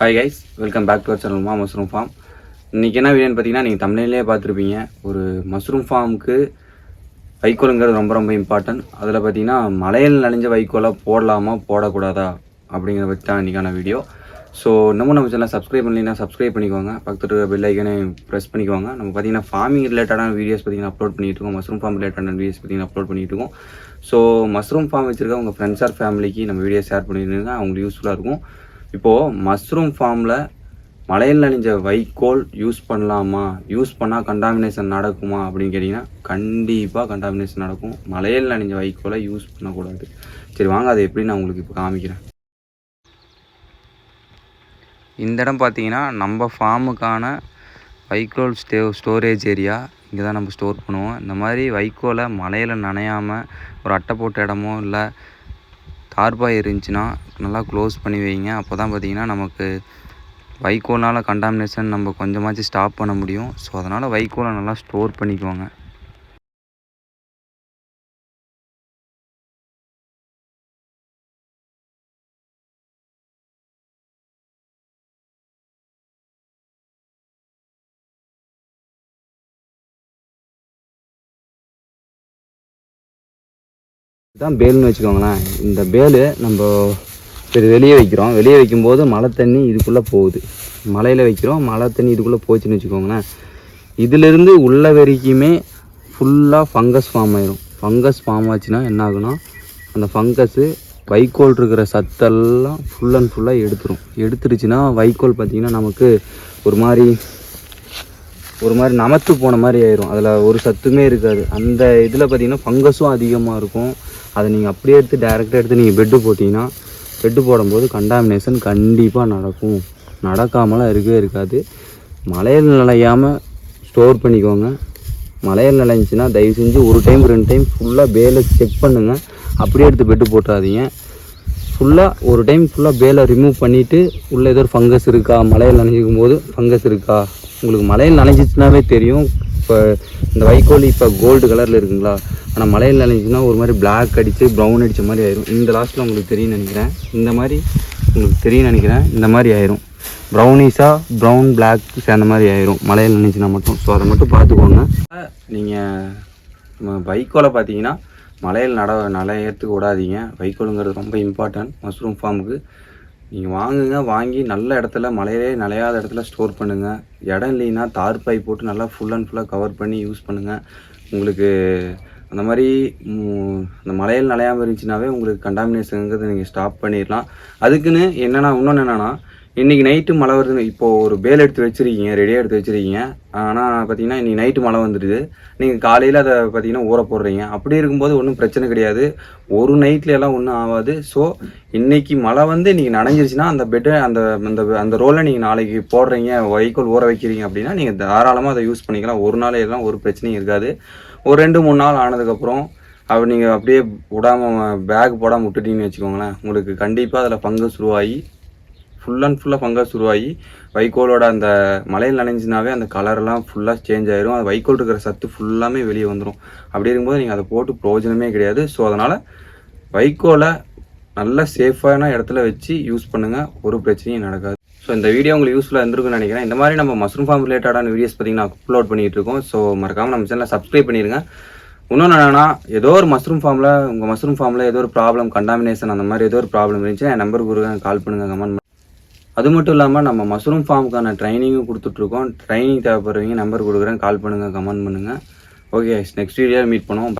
Hi guys welcome back to our channel Maa mushroom farm இன்றைக்கி என்ன வீடியோன்னு பார்த்தீங்கன்னா நீங்கள் தமிழ்லேயே பார்த்துருப்பீங்க. ஒரு மஷ்ரூம் ஃபார்முக்கு வைக்கோலுங்கிறது ரொம்ப ரொம்ப இம்பார்ட்டன்ட் அதில் பார்த்தீங்கன்னா மலையில் நனைஞ்ச வைக்கோலை போடலாமா போடக்கூடாதா அப்படிங்கிறத பற்றி தான் இன்றைக்கான வீடியோ ஸோ இன்னமும் நம்ம சேனல் சப்ஸ்கிரைப் பண்ணலைன்னா சப்ஸ்கிரைப் பண்ணிக்கோங்க. பக்கத்து பெல் ஐக்கனே ப்ரெஸ் பண்ணிக்கோங்க. நம்ம பார்த்தீங்கன்னா ஃபார்மிங் ரிலேட்டடான வீடியோஸ் பார்த்தீங்கன்னா அப்லோட் பண்ணிட்டு இருக்கோம். மஸ்ரூம் ஃபார்ம் ரிலேட்டடான வீடியோஸ் பார்த்தீங்கன்னா அப்லோட் பண்ணிட்டு இருக்கோம். ஸோ மஸ்ரூம் ஃபார்ம் வச்சிருக்க உங்கள் ஃப்ரெண்ட்ஸ் ஆர் ஃபேமிலிக்கு நம்ம வீடியோ ஷேர் பண்ணியிருந்தீங்கன்னா அவங்களுக்கு யூஸ்ஃபுல்லாக இருக்கும். இப்போது மஷ்ரூம் ஃபார்மில் மலையில் நனைஞ்ச வைக்கோல் யூஸ் பண்ணலாமா? யூஸ் பண்ணால் கண்டாமினேஷன் நடக்குமா? அப்படின்னு கேட்டிங்கன்னா கண்டிப்பாக கண்டாமினேஷன் நடக்கும். மலையில் நனைஞ்ச வைக்கோலை யூஸ் பண்ணக்கூடாது. சரி வாங்க அதை எப்படி நான் உங்களுக்கு இப்போ காமிக்கிறேன். இந்த இடம் பார்த்தீங்கன்னா நம்ம ஃபார்முக்கான வைக்கோல் ஸ்டே ஸ்டோரேஜ் ஏரியா இங்கே தான் நம்ம ஸ்டோர் பண்ணுவோம். இந்த மாதிரி வைக்கோலை மலையில் நனையாமல் ஒரு அட்டை போட்ட இடமோ இல்லை தார்பாய் இருந்துச்சுன்னா நல்லா க்ளோஸ் பண்ணி வைங்க. அப்போ தான் பார்த்தீங்கன்னா நமக்கு வைக்கோல்னால் கண்டாமினேஷன் நம்ம கொஞ்சமாச்சும் ஸ்டாப் பண்ண முடியும். ஸோ அதனால் வைக்கோலை நல்லா ஸ்டோர் பண்ணிக்குவாங்க இதுதான் பேல்னு வச்சுக்கோங்களேன். இந்த பேலு நம்ம இது வெளியே வைக்கிறோம். வெளியே வைக்கும்போது மழை தண்ணி இதுக்குள்ளே போகுது. மலையில் வைக்கிறோம். மழை தண்ணி இதுக்குள்ளே போச்சுன்னு வச்சுக்கோங்களேன். இதிலிருந்து உள்ள வரைக்குமே ஃபுல்லாக ஃபங்கஸ் ஃபார்ம் ஆயிரும். ஃபங்கஸ் ஃபார்ம் ஆச்சுன்னா என்ன ஆகுனா அந்த ஃபங்கஸ்ஸு வைக்கோல் இருக்கிற சத்தெல்லாம் ஃபுல் அண்ட் ஃபுல்லாக எடுத்துரும். எடுத்துருச்சுன்னா வைக்கோல் பார்த்திங்கன்னா நமக்கு ஒரு மாதிரி ஒரு மாதிரி நமத்து போன மாதிரி ஆயிரும். அதில் ஒரு சத்துமே இருக்காது. அந்த இதில் பார்த்தீங்கன்னா ஃபங்கஸும் அதிகமாக இருக்கும். அதை நீங்கள் அப்படியே எடுத்து டேரெக்டாக எடுத்து நீங்கள் பெட்டு போட்டிங்கன்னா பெட்டு போடும்போது கண்டாமினேஷன் கண்டிப்பாக நடக்கும். நடக்காமலாம் இருக்கவே இருக்காது. மலையில் நிலையாமல் ஸ்டோர் பண்ணிக்கோங்க. மலையில் நிலைஞ்சின்னா தயவு செஞ்சு ஒரு டைம் ரெண்டு டைம் ஃபுல்லாக பேலை செக் பண்ணுங்கள் அப்படியே எடுத்து பெட்டு போட்டுறாதீங்க. ஃபுல்லாக ஒரு டைம் ஃபுல்லாக பேலை ரிமூவ் பண்ணிவிட்டு உள்ளே ஏதோ ஒரு ஃபங்கஸ் இருக்கா? மலையில் நனைஞ்சிக்கும் போது ஃபங்கஸ் இருக்கா? உங்களுக்கு மலையில் நனைஞ்சிச்சுனாவே தெரியும். இப்போ இந்த வைக்கோல் இப்போ கோல்டு கலரில் இருக்குங்களா? ஆனால் மலையில் நனைஞ்சிச்சுன்னா ஒரு மாதிரி பிளாக் அடித்து ப்ரௌன் அடித்த மாதிரி ஆயிரும். இந்த லாஸ்ட்டில் உங்களுக்கு தெரியும் நினைக்கிறேன். இந்த மாதிரி உங்களுக்கு தெரியும்னு நினைக்கிறேன். இந்த மாதிரி ஆயிரும். ப்ரௌனிஸாக ப்ரௌன் பிளாக் சேர்ந்த மாதிரி ஆயிரும். மலையில் நினைச்சுனா மட்டும். ஸோ அதை மட்டும் பார்த்துக்கோங்க. நீங்கள் வைக்கோலை பார்த்தீங்கன்னா மலையில் நட நலையத்துக்கு விடாதீங்க. வைக்கோலுங்கிறது ரொம்ப இம்பார்ட்டன்ட் மஷ்ரூம் ஃபார்முக்கு நீங்கள் வாங்குங்க வாங்கி நல்ல இடத்துல மலையிலே நலையாத இடத்துல ஸ்டோர் பண்ணுங்கள் இடம் இல்லைன்னா தார் பை போட்டு நல்லா ஃபுல் அண்ட் ஃபுல்லாக கவர் பண்ணி யூஸ் பண்ணுங்கள் உங்களுக்கு அந்த மாதிரி அந்த மலையில் நிலையாமல் இருந்துச்சுனாவே உங்களுக்கு கண்டாமினேஷனுங்கிறது நீங்கள் ஸ்டாப் பண்ணிடலாம். அதுக்குன்னு என்னென்னா இன்னொன்று என்னென்னா இன்றைக்கி நைட்டு மழை வருதுன்னு இப்போது ஒரு பேல் எடுத்து வச்சுருக்கீங்க ரெடியாக எடுத்து வச்சுருக்கீங்க. ஆனால் பார்த்தீங்கன்னா இன்றைக்கி நைட்டு மழை வந்துடுது. நீங்கள் காலையில் அதை பார்த்தீங்கன்னா ஊற போடுறீங்க. அப்படி இருக்கும்போது ஒன்றும் பிரச்சனை கிடையாது. ஒரு நைட்டில் எல்லாம் ஒன்றும் ஆகாது. ஸோ இன்றைக்கி மழை வந்து நீங்கள் நனைஞ்சிருச்சுன்னா அந்த பெட்டை அந்த அந்த அந்த ரோலை நீங்கள் நாளைக்கு போடுறீங்க வைக்கோல் ஊற வைக்கிறீங்க அப்படின்னா நீங்கள் தாராளமாக அதை யூஸ் பண்ணிக்கலாம். ஒரு நாள் எல்லாம் ஒரு பிரச்சனையும் இருக்காது. ஒரு ரெண்டு மூணு நாள் ஆனதுக்கப்புறம் அப்போ நீங்கள் அப்படியே விடாமல் பேக் போடாமல் விட்டுட்டீங்கன்னு வச்சுக்கோங்களேன். உங்களுக்கு கண்டிப்பாக அதில் பங்கு உருவாகி ஃபுல் அண்ட் ஃபுல்லாக ஃபங்கஸ் உருவாகி வைக்கோலோட அந்த மலையில் நனைஞ்சினாவே அந்த கலர்லாம் ஃபுல்லாக சேஞ்ச் ஆயிரும். அது வைக்கோல் இருக்கிற சத்து ஃபுல்லாமே வெளியே வந்துடும் அப்படி இருக்கும்போது நீங்கள் அதை போட்டு பிரயோஜனமே கிடையாது. ஸோ அதனால் வைக்கோலை நல்ல சேஃபான இடத்துல வச்சு யூஸ் பண்ணுங்கள் ஒரு பிரச்சனையும் நடக்காது. ஸோ இந்த வீடியோ உங்களுக்கு யூஸ்ஃபுல்லாக இருந்திருக்கும்னு நினைக்கிறேன். இந்த மாதிரி நம்ம மஷ்ரூம் ஃபார்ம் ரிலேட்டடான வீடியோஸ் பார்த்தீங்கன்னா அப்லோட் பண்ணிகிட்டு இருக்கோம். ஸோ மறக்காமல் நம்ம சேனலை சப்ஸ்கிரைப் பண்ணிடுங்க இன்னொன்று என்னன்னா ஏதோ ஒரு மஷ்ரூம் ஃபார்மில் உங்கள் மஷ்ரூம் ஃபார்மில் ஏதோ ஒரு ப்ராப்ளம் கண்டாமினேஷன் அந்த மாதிரி ஏதோ ஒரு ப்ராப்ளம் இருந்துச்சுன்னா என் நம்பருக்கு கொடுங்க கால் பண்ணுங்கள் கமெண்ட் அது மட்டும் இல்லாமல் நம்ம மஷ்ரூம் ஃபார்முக்கான ட்ரைனிங்கும் கொடுத்துட்ருக்கோம். ட்ரைனிங் தேவைப்படுறவங்க நம்பர் கொடுக்குறேன். கால் பண்ணுங்கள் கமெண்ட் பண்ணுங்கள் ஓகே நெக்ஸ்ட் வீடியோ மீட் பண்ணுவோம்.